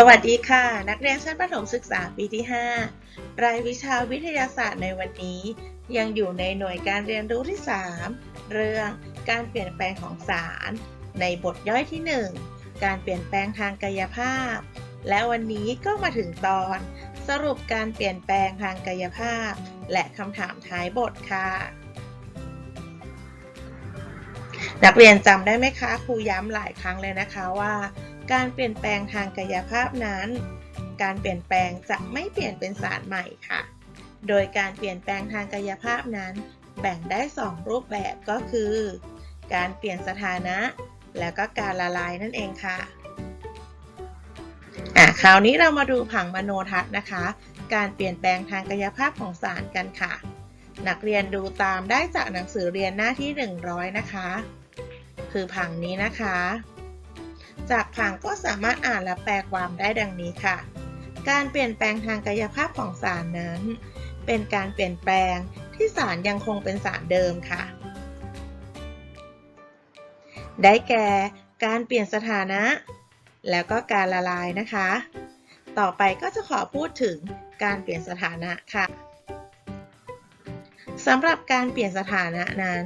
สวัสดีค่ะ นักเรียนชั้นประถมศึกษาปีที่ 5 รายวิชาวิทยาศาสตร์ในวันนี้ ยังอยู่ในหน่วยการเรียนรู้ที่ 3 เรื่องการเปลี่ยนแปลงของสาร ในบทย่อยที่ 1 การเปลี่ยนแปลงทางกายภาพ และวันนี้ก็มาถึงตอน สรุปการเปลี่ยนแปลงทางกายภาพ และคำถามท้ายบทค่ะ นักเรียนจำได้ไหมคะครูย้ำหลายครั้งเลยนะคะว่า การเปลี่ยนแปลงทางกายภาพนั้น การเปลี่ยนแปลงจะไม่เปลี่ยนเป็นสารใหม่ค่ะ โดยการเปลี่ยนแปลงทางกายภาพนั้น แบ่งได้ 2 รูปแบบก็คือ การเปลี่ยนสถานะ แล้วก็การละลายนั่นเองค่ะอะคราวนี้เรามาดูผังมโนทัศน์นะคะ การเปลี่ยนแปลงทางกายภาพของสารกันค่ะ นักเรียนดูตามได้จากหนังสือเรียนหน้าที่ 100 นะคะ คือผังนี้นะคะ จากผังก็สามารถอ่านและแปลความได้ดังนี้ค่ะ การเปลี่ยนแปลงทางกายภาพของสารนั้น เป็นการเปลี่ยนแปลงที่สารยังคงเป็นสารเดิมค่ะ ได้แก่การเปลี่ยนสถานะ แล้วก็การละลายนะคะ ต่อไปก็จะขอพูดถึงการเปลี่ยนสถานะค่ะสำหรับการเปลี่ยนสถานะนั้น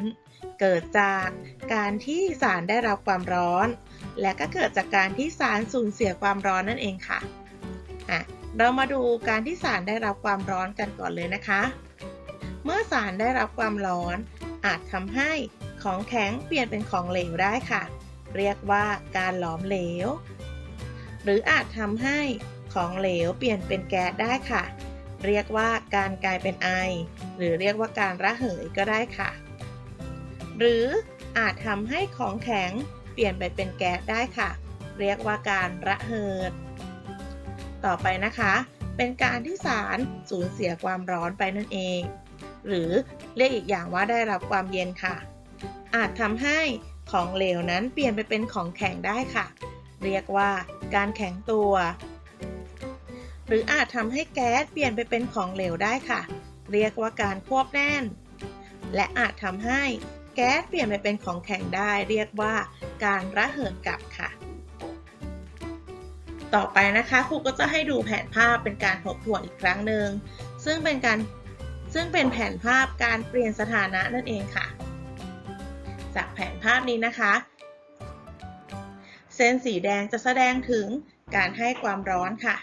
เกิดจากการที่สารได้รับความร้อน และก็เกิดจากการที่สารสูญเสียความร้อนนั่นเองค่ะอะ เรามาดูการที่สารได้รับความร้อนกันก่อนเลยนะคะ เมื่อสารได้รับความร้อน อาจทำให้ของแข็งเปลี่ยนเป็นของเหลวได้ค่ะ เรียกว่าการหลอมเหลว หรืออาจทำให้ของเหลวเปลี่ยนเป็นแก๊สได้ค่ะ เรียกว่าการกลายเป็นไอ หรือเรียกว่าการระเหยก็ได้ค่ะ หรืออาจทำให้ของแข็ง เปลี่ยนไปเป็นแก๊สได้ค่ะ เรียกว่าการระเหิด ต่อไปนะคะ เป็นการที่สารสูญเสียความร้อนไปนั่นเอง หรือเรียกอีกอย่างว่าได้รับความเย็นค่ะ อาจทำให้ของเหลวนั้นเปลี่ยนไปเป็นของแข็งได้ค่ะ เรียกว่าการแข็งตัว หรืออาจทำให้แก๊สเปลี่ยนไปเป็นของเหลวได้ค่ะ เรียกว่าการควบแน่น และอาจทำให้ แก๊สเปลี่ยนไปเป็นของแข็งได้เรียกว่าการระเหิดกลับค่ะ ต่อไปนะคะครูก็จะให้ดูแผนภาพเป็นการทบทวนอีกครั้งหนึ่งซึ่งเป็นการซึ่งเป็นแผนภาพการเปลี่ยนสถานะนั่นเองค่ะ จากแผนภาพนี้นะคะ เส้นสีแดงจะแสดงถึงการให้ความร้อนค่ะ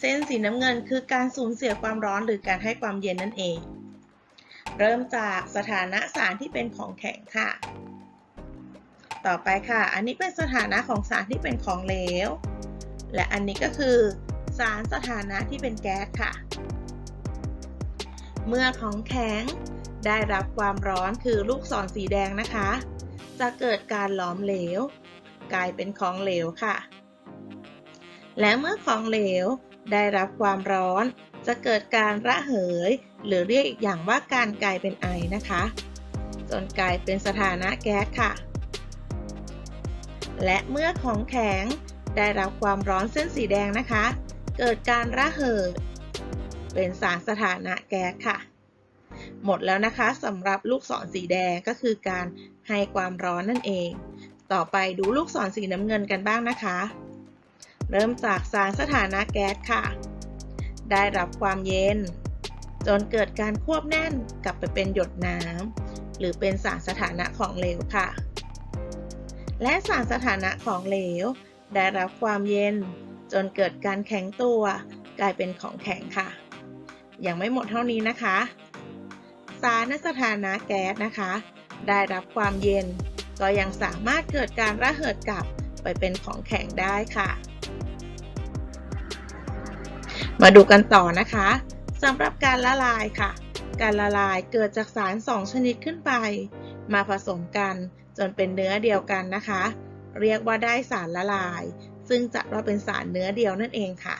เส้นสีน้ำเงินคือการสูญเสียความร้อนหรือการให้ความเย็นนั่นเอง เริ่มจากสถานะสารที่เป็นของแข็งค่ะ ต่อไปค่ะ อันนี้เป็นสถานะของสารที่เป็นของเหลว และอันนี้ก็คือ สารสถานะที่เป็นแก๊สค่ะ เมื่อของแข็งได้รับความร้อนคือลูกศรสีแดงนะคะ จะเกิดการหลอมเหลว กลายเป็นของเหลวค่ะ และเมื่อของเหลวได้รับความร้อน จะเกิดการระเหย หรือเรียกอีกอย่างว่าการกลายเป็นไอนะคะ จนกลายเป็นสถานะแก๊สค่ะ และเมื่อของแข็งได้รับความร้อนเส้นสีแดงนะคะ เกิดการระเหยเป็นสารสถานะแก๊สค่ะ หมดแล้วนะคะสำหรับลูกศรสีแดงก็คือการให้ความร้อนนั่นเอง ต่อไปดูลูกศรสีน้ำเงินกันบ้างนะคะ เริ่มจากสารสถานะแก๊สค่ะ ได้รับความเย็น จนเกิดการควบแน่นกลับไปเป็นหยดน้ำหรือเป็นสารสถานะของเหลวค่ะ และสารสถานะของเหลว ได้รับความเย็น จนเกิดการแข็งตัว กลายเป็นของแข็งค่ะ ยังไม่หมดเท่านี้นะคะ สารในสถานะแก๊สนะคะ ได้รับความเย็น ก็ยังสามารถเกิดการระเหิดกลับไปเป็นของแข็งได้ค่ะ มาดูกันต่อนะคะ สำหรับการละลายค่ะ การละลายเกิดจากสาร 2 ชนิดขึ้นไป มาผสมกันจนเป็นเนื้อเดียวกันนะคะ เรียกว่าได้สารละลาย ซึ่งจะว่าเป็นสารเนื้อเดียวนั่นเองค่ะ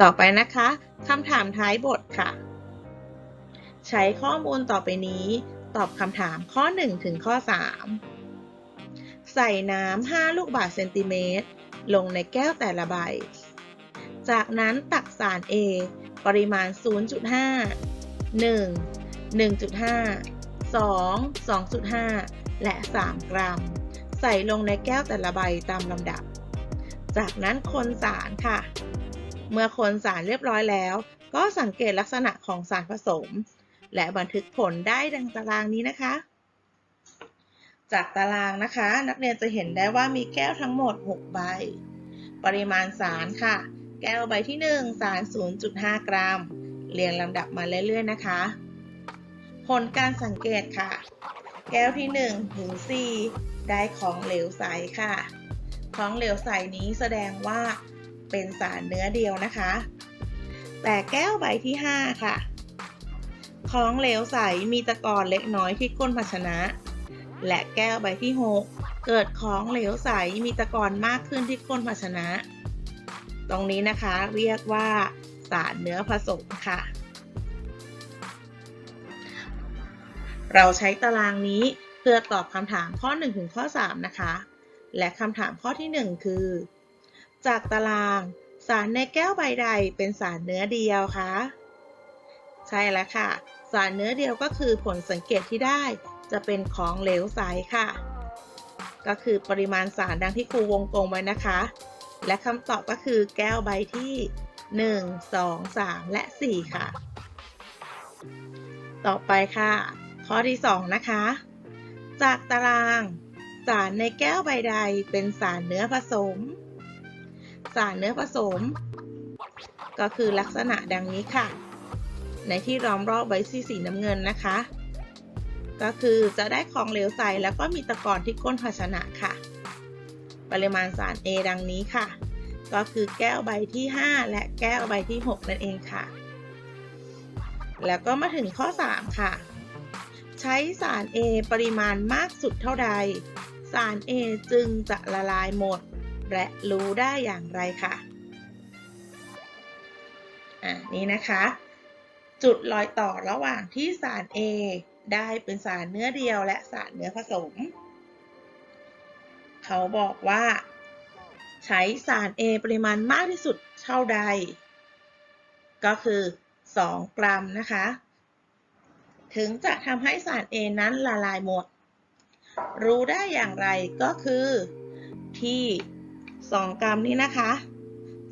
ต่อไปนะคะคำถามท้ายบทค่ะ ใช้ข้อมูลต่อไปนี้ ตอบคำถามข้อ 1 ถึงข้อ 3 ใส่น้ำ 5 ลูกบาศก์เซนติเมตร ลงในแก้วแต่ละใบ จากนั้นตักสาร A ปริมาณ 0.5 1 1.5 2 2.5 และ 3 กรัม ใส่ลงในแก้วแต่ละใบตามลำดับ จากนั้นคนสารค่ะ เมื่อคนสารเรียบร้อยแล้ว ก็สังเกตลักษณะของสารผสม และบันทึกผลได้ดังตารางนี้นะคะ จากตารางนะคะ นักเรียนจะเห็นได้ว่ามีแก้วทั้งหมด 6 ใบ ปริมาณสารค่ะ แก้วใบที่ 1 สาร 0.5 กรัม เรียงลำดับมาเรื่อยๆนะคะ ผลการสังเกตค่ะ แก้วที่1ถึง4ได้ของเหลวใสค่ะ ของเหลวใสนี้แสดงว่าเป็นสารเนื้อเดียวนะคะ แต่แก้วใบที่ 5 ค่ะ ของเหลวใสมีตะกอนเล็กน้อยที่ก้นภาชนะ และแก้วใบที่ 6 เกิดของเหลวใสมีตะกอนมากขึ้นที่ก้นภาชนะ ตรงนี้นะคะเรียกว่า สารเนื้อผสมค่ะ เราใช้ตารางนี้เพื่อตอบคำถามข้อ 1 ถึงข้อ 3 นะคะ และคำถามข้อที่ 1 คือ จากตารางสารในแก้วใบใดเป็นสารเนื้อเดียวคะ ใช่แล้วค่ะ สารเนื้อเดียวก็คือผลสังเกตที่ได้ จะเป็นของเหลวใสค่ะ ก็คือปริมาณสารดังที่ครูวงกลมไว้นะคะ และคำตอบก็คือแก้วใบที่ 1 2 3 และ 4 ค่ะ ต่อไปค่ะ ข้อที่ 2 นะคะ จากตารางสารในแก้วใบใดเป็นสารเนื้อผสม สารเนื้อผสม ก็คือลักษณะดังนี้ค่ะ ในที่ล้อมรอบใบสีสีน้ำเงินนะคะ ก็คือจะได้ของเหลวใสแล้วก็มีตะกอนที่ก้นภาชนะค่ะ ปริมาณสาร A ดังนี้ค่ะ ก็คือแก้วใบที่ 5 และแก้วใบที่ 6 นั่นเองค่ะ แล้วก็มาถึงข้อ 3 ค่ะ ใช้สาร A ปริมาณมากสุดเท่าใด สาร A จึงจะละลายหมด และรู้ได้อย่างไรค่ะอะนี่นะคะ จุดรอยต่อระหว่างที่สาร A ได้เป็นสารเนื้อเดียวและสารเนื้อผสม เขาบอกว่า ใช้สาร A ปริมาณมากที่สุดเท่าใด ก็คือ 2 กรัมนะคะ ถึงจะทำให้สาร A นั้นละลายหมด รู้ได้อย่างไรก็คือที่ 2 กรัมนี้นะคะ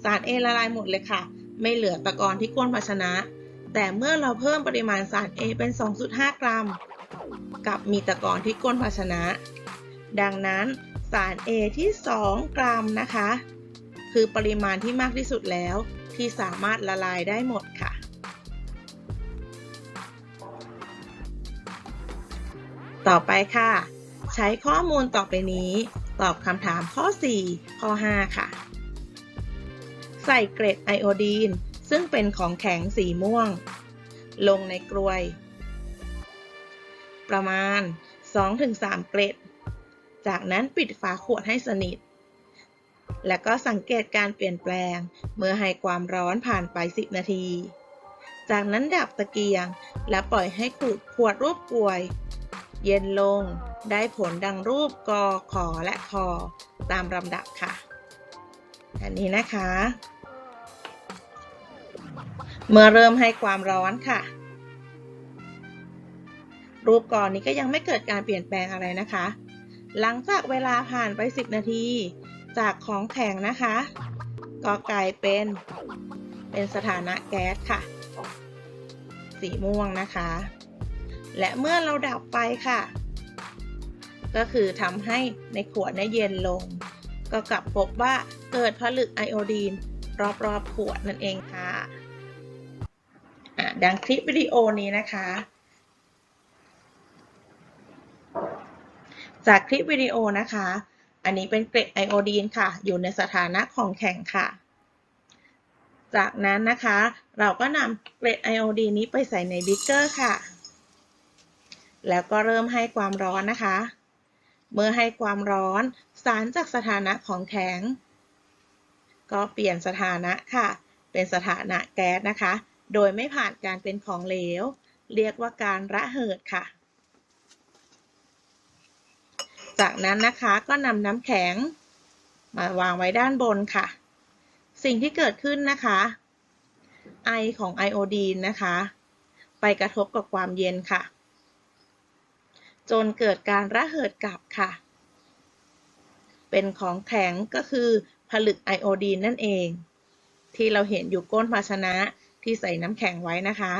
สาร A ละลายหมดเลยค่ะ ไม่เหลือตะกอนที่ก้นภาชนะ แต่เมื่อเราเพิ่มปริมาณสาร A เป็น 2.5 กรัม กับมีตะกอนที่ก้นภาชนะ ดังนั้นสาร A ที่ 2 กรัมนะคะ คือปริมาณที่มากที่สุดแล้วที่สามารถละลายได้หมดค่ะ ต่อไปค่ะ ใช้ข้อมูลต่อไปนี้ ตอบคำถามข้อ 4 ข้อ 5 ค่ะ ใส่เกรดไอโอดีน ซึ่งเป็นของแข็งสีม่วง ลงในกรวย ประมาณ 2-3 เกรดจากนั้นปิดฝาขวดให้สนิท และก็สังเกตการเปลี่ยนแปลงเมื่อให้ความร้อนผ่านไป 10 นาที จากนั้นดับตะเกียง และปล่อยให้ขูดขวดรูปกลวย เย็นลงได้ผลดังรูปกอขอและคอตามลำดับค่ะ อันนี้นะคะ เมื่อเริ่มให้ความร้อนค่ะ รูปก่อนนี้ก็ยังไม่เกิดการเปลี่ยนแปลงอะไรนะคะ หลังจากเวลาผ่านไป 10 นาที จากของแข็งนะคะ ก็กลายเป็นเป็นสถานะแก๊สค่ะ สีม่วงนะคะ และเมื่อเราดับไฟค่ะ ก็คือทำให้ในขวดเนี่ยเย็นลง ก็กลับพบว่าเกิดผลึกไอโอดีน รอบๆขวดนั่นเองค่ะอะ ดังคลิปวิดีโอนี้นะคะ จากคลิปวิดีโอนะคะ อันนี้เป็นเกรดไอโอดีนค่ะ อยู่ในสถานะของแข็งค่ะ จากนั้นนะคะ เราก็นำเกรดไอโอดีนนี้ไปใส่ในบิ๊กเกอร์ค่ะ แล้วก็เริ่มให้ความร้อนนะคะ เมื่อให้ความร้อนสารจากสถานะของแข็ง ก็เปลี่ยนสถานะค่ะ เป็นสถานะแก๊สนะคะ โดยไม่ผ่านการเป็นของเหลว เรียกว่าการระเหิดค่ะ จากนั้นนะคะก็นำน้ำแข็ง มาวางไว้ด้านบนค่ะ สิ่งที่เกิดขึ้นนะคะไอของไอโอดีนนะคะ ไปกระทบกับความเย็นค่ะ จนเกิดการระเหิดกลับค่ะ เป็นของแข็งก็คือผลึกไอโอดีนนั่นเอง ที่เราเห็นอยู่ก้นภาชนะ ที่ใส่น้ำแข็งไว้นะคะ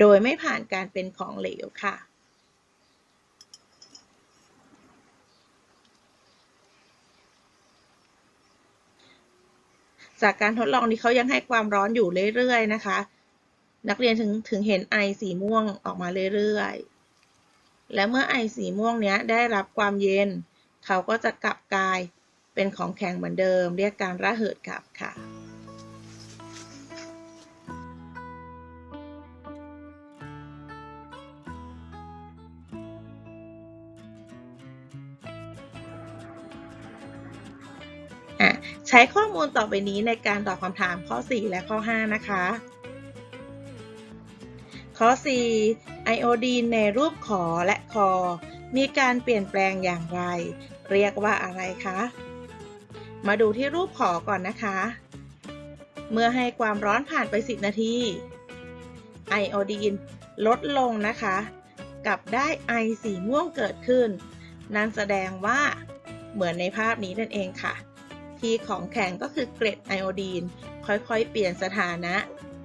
โดยไม่ผ่านการเป็นของเหลวค่ะ จากการทดลองนี้เขายังให้ความร้อนอยู่เรื่อยๆนะคะ นักเรียนถึงถึงเห็นไอสีม่วงออกมาเรื่อยๆ และเมื่อไอสีม่วงเนี้ยได้รับความเย็น เขาก็จะกลับกลายเป็นของแข็งเหมือนเดิม เรียกการระเหิดกลับค่ะ ช้ข้อมูลต่อไปนี้ในการตอบคำถามข้อ 4 และข้อ 5 นะคะ ข้อ 4 ไอโอดีนในรูปขอและคอ มีการเปลี่ยนแปลงอย่างไร เรียกว่าอะไรคะ มาดูที่รูปขอก่อนนะคะ เมื่อให้ความร้อนผ่านไป 10 นาทีไอโอดีนลดลงนะคะ กับได้ไอสีม่วงเกิดขึ้น นั่นแสดงว่าเหมือนในภาพนี้นั่นเองค่ะ ทีของแข็งก็คือเกล็ดไอโอดีน ค่อยๆ เปลี่ยนสถานะ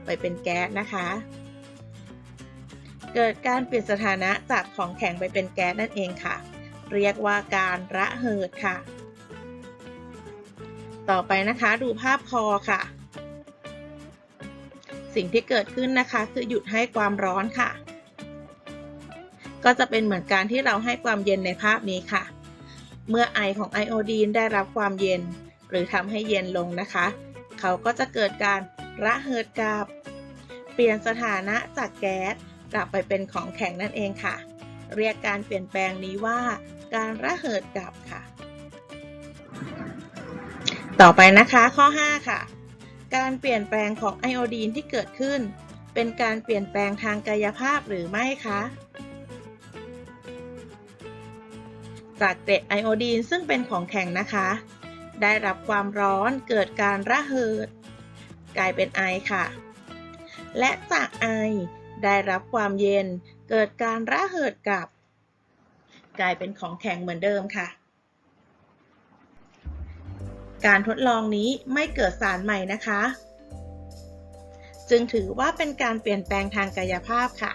ไปเป็นแก๊สนะคะ เกิดการเปลี่ยนสถานะจากของแข็งไปเป็นแก๊สนั่นเองค่ะ เรียกว่าการระเหิดค่ะ ต่อไปนะคะดูภาพคอค่ะ สิ่งที่เกิดขึ้นนะคะคือหยุดให้ความร้อนค่ะ ก็จะเป็นเหมือนการที่เราให้ความเย็นในภาพนี้ค่ะเมื่อไอของไอโอดีนได้รับความเย็น หรือทำให้เย็นลงนะคะ เขาก็จะเกิดการระเหิดกลับ เปลี่ยนสถานะจากแก๊สกลับไปเป็นของแข็งนั่นเองค่ะ เรียกการเปลี่ยนแปลงนี้ว่า การระเหิดกลับค่ะ ต่อไปนะคะข้อ 5 ค่ะ การเปลี่ยนแปลงของไอโอดีนที่เกิดขึ้น เป็นการเปลี่ยนแปลงทางกายภาพหรือไม่คะจากเกล็ดไอโอดีนซึ่งเป็นของแข็งนะคะ ได้รับความร้อนเกิดการระเหิด กลายเป็นไอค่ะ และจากไอได้รับความเย็นเกิดการระเหิดกลับ กลายเป็นของแข็งเหมือนเดิมค่ะ การทดลองนี้ไม่เกิดสารใหม่นะคะ จึงถือว่าเป็นการเปลี่ยนแปลงทางกายภาพค่ะ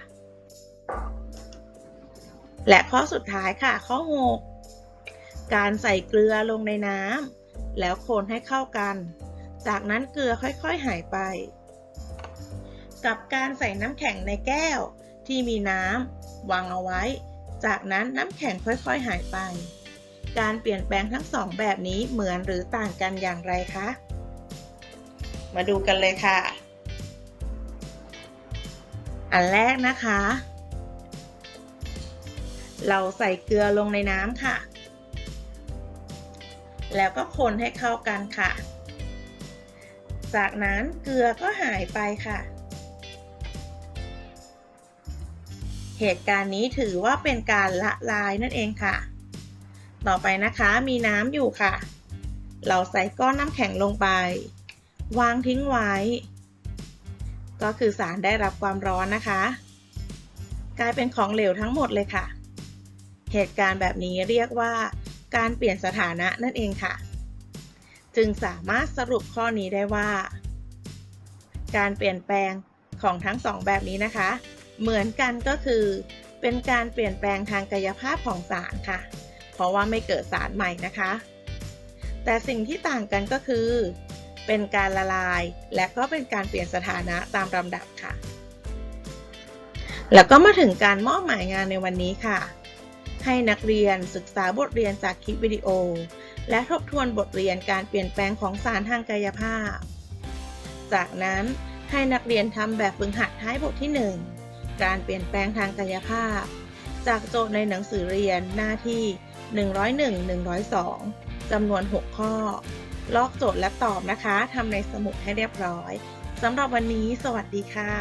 และข้อสุดท้ายค่ะข้อ 6 การใส่เกลือลงในน้ำ แล้วคนให้เข้ากัน จากนั้นเกลือค่อยๆหายไป กับการใส่น้ำแข็งในแก้ว ที่มีน้ำวางเอาไว้ จากนั้นน้ำแข็งค่อยๆหายไป การเปลี่ยนแปลงทั้งสองแบบนี้เหมือนหรือต่างกันอย่างไรคะ มาดูกันเลยค่ะ อันแรกนะคะ เราใส่เกลือลงในน้ำค่ะ แล้วก็คนให้เข้ากันค่ะ จากนั้นเกลือก็หายไปค่ะ เหตุการณ์นี้ถือว่าเป็นการละลายนั่นเองค่ะ ต่อไปนะคะมีน้ำอยู่ค่ะ เราใส่ก้อนน้ำแข็งลงไป วางทิ้งไว้ ก็คือสารได้รับความร้อนนะคะ กลายเป็นของเหลวทั้งหมดเลยค่ะ เหตุการณ์แบบนี้เรียกว่า การเปลี่ยนสถานะนั่นเองค่ะ จึงสามารถสรุปข้อนี้ได้ว่า การเปลี่ยนแปลงของทั้งสองแบบนี้นะคะ เหมือนกันก็คือ เป็นการเปลี่ยนแปลงทางกายภาพของสารค่ะ เพราะว่าไม่เกิดสารใหม่นะคะ แต่สิ่งที่ต่างกันก็คือ เป็นการละลายและก็เป็นการเปลี่ยนสถานะตามลำดับค่ะ แล้วก็มาถึงการมอบหมายงานในวันนี้ค่ะ ให้นักเรียนศึกษาบทเรียนจากคลิปวิดีโอ และทบทวนบทเรียนการเปลี่ยนแปลงของสารทางกายภาพ จากนั้นให้นักเรียนทำแบบฝึกหัดท้ายบทที่ 1 การเปลี่ยนแปลงทางกายภาพ จากโจทย์ในหนังสือเรียนหน้าที่ 101-102 จำนวน 6 ข้อ ลอกโจทย์และตอบนะคะทำในสมุดให้เรียบร้อยสำหรับวันนี้ สวัสดีค่ะ